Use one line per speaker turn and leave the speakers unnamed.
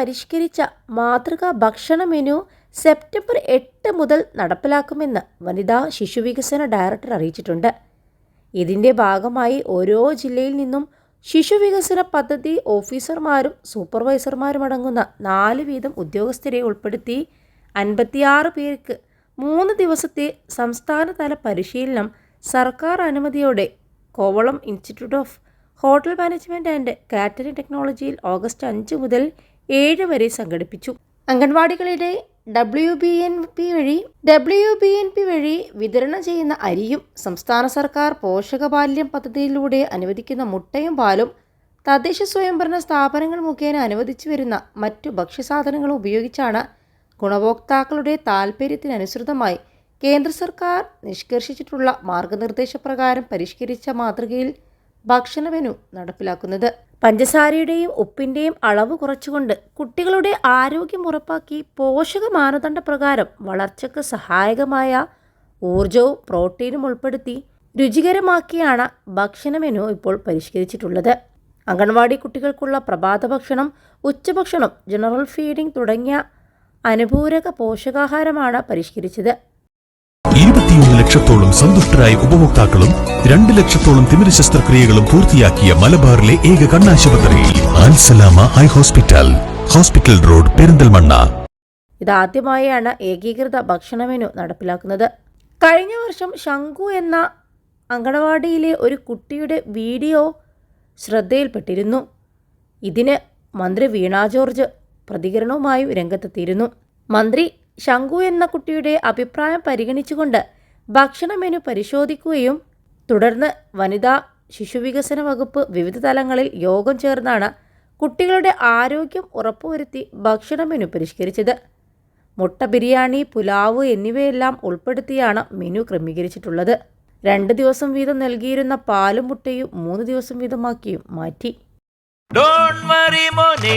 പരിഷ്കരിച്ച മാതൃകാ ഭക്ഷണ മെനു സെപ്റ്റംബർ എട്ട് മുതൽ നടപ്പിലാക്കുമെന്ന് വനിതാ ശിശുവികസന ഡയറക്ടർ അറിയിച്ചിട്ടുണ്ട്. ഇതിന്റെ ഭാഗമായി ഓരോ ജില്ലയിൽ നിന്നും ശിശുവികസന പദ്ധതി ഓഫീസർമാരും സൂപ്പർവൈസർമാരും അടങ്ങുന്ന നാല് വീതം ഉദ്യോഗസ്ഥരെ ഉൾപ്പെടുത്തി അൻപത്തിയാറ് പേർക്ക് മൂന്ന് ദിവസത്തെ സംസ്ഥാനതല പരിശീലനം സർക്കാർ അനുമതിയോടെ Kovalam institute of hotel management and catering ടെക്നോളജിയിൽ ഓഗസ്റ്റ് അഞ്ച് മുതൽ ഏഴ് വരെ സംഘടിപ്പിച്ചു. അംഗൻവാടികളിലെ ഡബ്ല്യു ബി എൻ പി വഴി ഡബ്ല്യു ബി എൻ പി വഴി വിതരണം ചെയ്യുന്ന അരിയും സംസ്ഥാന സർക്കാർ പോഷകബാല്യം പദ്ധതിയിലൂടെ അനുവദിക്കുന്ന മുട്ടയും പാലും തദ്ദേശ സ്വയംഭരണ സ്ഥാപനങ്ങൾ മുഖേന അനുവദിച്ചു വരുന്ന മറ്റു ഭക്ഷ്യസാധനങ്ങളും ഉപയോഗിച്ചാണ് ഗുണഭോക്താക്കളുടെ താൽപ്പര്യത്തിനനുസൃതമായി കേന്ദ്ര സർക്കാർ നിഷ്കർഷിച്ചിട്ടുള്ള മാർഗനിർദ്ദേശപ്രകാരം പരിഷ്കരിച്ച മാതൃകയിൽ ഭക്ഷണ മെനു നടപ്പിലാക്കുന്നത്. പഞ്ചസാരയുടെയും ഉപ്പിന്റെയും അളവ് കുറച്ചുകൊണ്ട് കുട്ടികളുടെ ആരോഗ്യം ഉറപ്പാക്കി പോഷക മാനദണ്ഡ പ്രകാരം വളർച്ചയ്ക്ക് സഹായകമായ ഊർജവും പ്രോട്ടീനും ഉൾപ്പെടുത്തി രുചികരമാക്കിയാണ് ഭക്ഷണ മെനു ഇപ്പോൾ പരിഷ്കരിച്ചിട്ടുള്ളത്. അംഗൻവാടി കുട്ടികൾക്കുള്ള പ്രഭാത ഭക്ഷണം ഉച്ചഭക്ഷണം ജനറൽ ഫീഡിംഗ് തുടങ്ങിയ അനുപൂരക പോഷകാഹാരമാണ് പരിഷ്കരിച്ചത്.
ഇരുപത്തിയൊന്ന് ലക്ഷത്തോളം സന്തുഷ്ടരായ ഉപഭോക്താക്കളും രണ്ട് ലക്ഷത്തോളം തിമിര ശസ്ത്രക്രിയകളും പൂർത്തിയാക്കിയ മലബാറിലെ ഏക കണ്ണാശുപത്രി Alsalama eye hospital hospital road Perinthalmanna.
ഇതാദ്യമായാണ് ഏകീകൃത ഭക്ഷണ മെനു നടപ്പിലാക്കുന്നത്. കഴിഞ്ഞ വർഷം ശംഖു എന്ന അങ്കണവാടിയിലെ ഒരു കുട്ടിയുടെ വീഡിയോ ശ്രദ്ധയിൽപ്പെട്ടിരുന്നു. ഇതിന് മന്ത്രി വീണ ജോർജ് പ്രതികരണവുമായും രംഗത്തെത്തിയിരുന്നു. മന്ത്രി ശംഖു എന്ന കുട്ടിയുടെ അഭിപ്രായം പരിഗണിച്ചുകൊണ്ട് ഭക്ഷണ മെനു പരിശോധിക്കുകയും തുടർന്ന് വനിതാ ശിശുവികസന വകുപ്പ് വിവിധ തലങ്ങളിൽ യോഗം ചേർന്നാണ് കുട്ടികളുടെ ആരോഗ്യം ഉറപ്പുവരുത്തി ഭക്ഷണ മെനു പരിഷ്കരിച്ചത്. മുട്ട ബിരിയാണി പുലാവ് എന്നിവയെല്ലാം ഉൾപ്പെടുത്തിയാണ് മെനു ക്രമീകരിച്ചിട്ടുള്ളത്. രണ്ട് ദിവസം വീതം നൽകിയിരുന്ന പാലും മുട്ടയും മൂന്ന് ദിവസം വീതമാക്കിയും മാറ്റി.
ഡോൺ വറി മോനെ.